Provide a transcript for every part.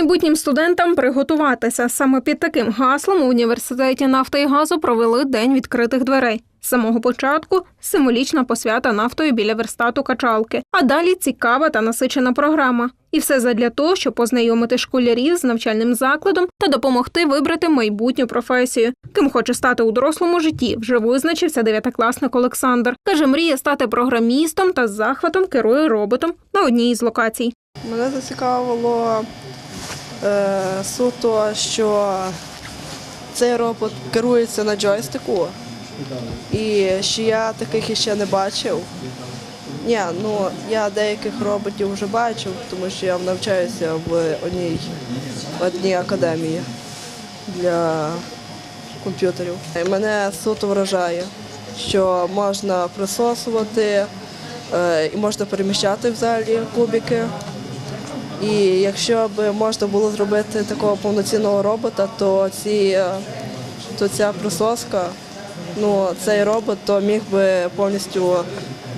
Майбутнім студентам приготуватися. Саме під таким гаслом у університеті нафти і газу провели день відкритих дверей. З самого початку символічна посвята нафтою біля верстату качалки, а далі цікава та насичена програма. І все задля того, щоб познайомити школярів з навчальним закладом та допомогти вибрати майбутню професію. Ким хоче стати у дорослому житті, вже визначився дев'ятикласник Олександр. Каже, мріє стати програмістом та з захватом керує роботом на одній із локацій. Мене зацікавило суто, що цей робот керується на джойстику, і що я таких іще не бачив. Ні, ну я деяких роботів вже бачив, тому що я навчаюся в одній, в одній академії для комп'ютерів. Мене суто вражає, що можна присосувати е, і можна переміщати взагалі кубики. І якщо б можна було зробити такого повноцінного робота, то ці, е, то ця присоска, ну цей робот, то міг би повністю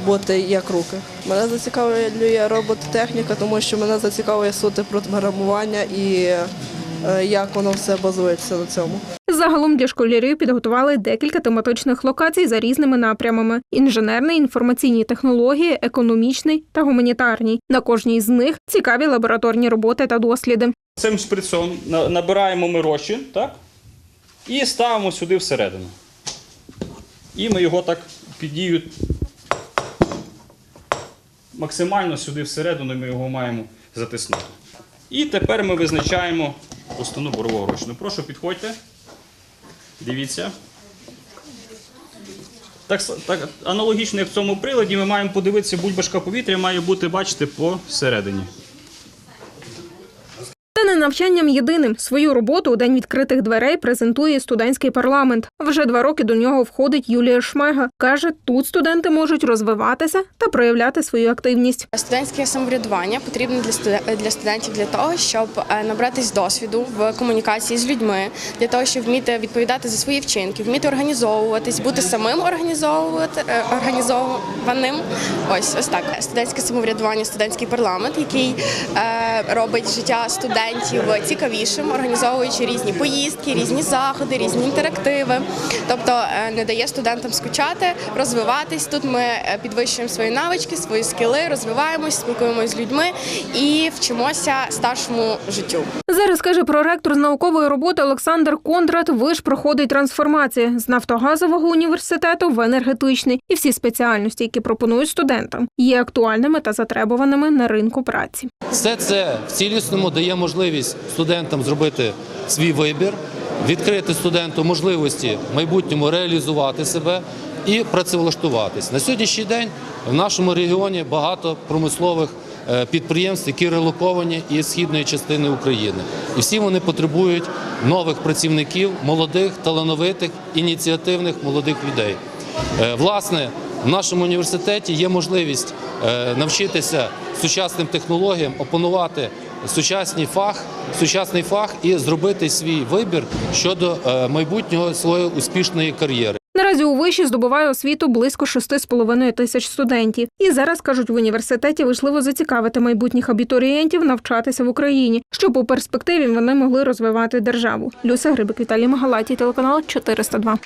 бути як руки. Мене зацікавлює робототехніка, тому що мене зацікавлює суто програмування і е, як воно все базується на цьому. Загалом для школярів підготували декілька тематичних локацій за різними напрямами: інженерний, інформаційні технології, економічний та гуманітарний. На кожній з них цікаві лабораторні роботи та досліди. Цим шприцом набираємо ми розчин, так? І ставимо сюди всередину. І ми його так під дією максимально сюди всередину ми його маємо затиснути. І тепер ми визначаємо густину борового розчину. Прошу, підходьте. Дивіться. Так, так, аналогічно, як в цьому приладі, ми маємо подивитися, бульбашка повітря має бути, бачите, посередині. Навчанням єдиним свою роботу у день відкритих дверей презентує студентський парламент. Вже два роки до нього входить Юлія Шмега. каже, тут студенти можуть розвиватися та проявляти свою активність. Студентське самоврядування потрібне для студе- студентів для того, щоб е, набратись досвіду в комунікації з людьми, для того, щоб вміти відповідати за свої вчинки, вміти організовуватись, бути самим організовувати е, організованим. Ось ось так. Студентське самоврядування, студентський парламент, який е, робить життя студентів цікавішим, організовуючи різні поїздки, різні заходи, різні інтерактиви. Тобто е, не дає студентам скучати, розвиватись. Тут ми е, підвищуємо свої навички, свої скіли, розвиваємось, спілкуємося з людьми і вчимося старшому життю. Зараз каже проректор з наукової роботи Олександр Кондрат. Виш проходить трансформація з нафтогазового університету в енергетичний, і всі спеціальності, які пропонують студентам, є актуальними та затребуваними на ринку праці. Все це в цілісному дає можливість студентам зробити свій вибір, відкрити студенту можливості в майбутньому реалізувати себе і працевлаштуватись. На сьогоднішній день в нашому регіоні багато промислових е, підприємств, які релоковані із східної частини України. І всі вони потребують нових працівників, молодих, талановитих, ініціативних молодих людей. Е, Власне, в нашому університеті є можливість е, навчитися сучасним технологіям, опанувати сучасний фах, сучасний фах і зробити свій вибір щодо е, майбутнього своєї успішної кар'єри. Наразі у виші здобуває освіту близько 6,5 тисяч студентів. І зараз кажуть, в університеті важливо зацікавити майбутніх абітурієнтів навчатися в Україні, щоб у перспективі вони могли розвивати державу. Люся Грибик, Віталій Магалаті, телеканал 402.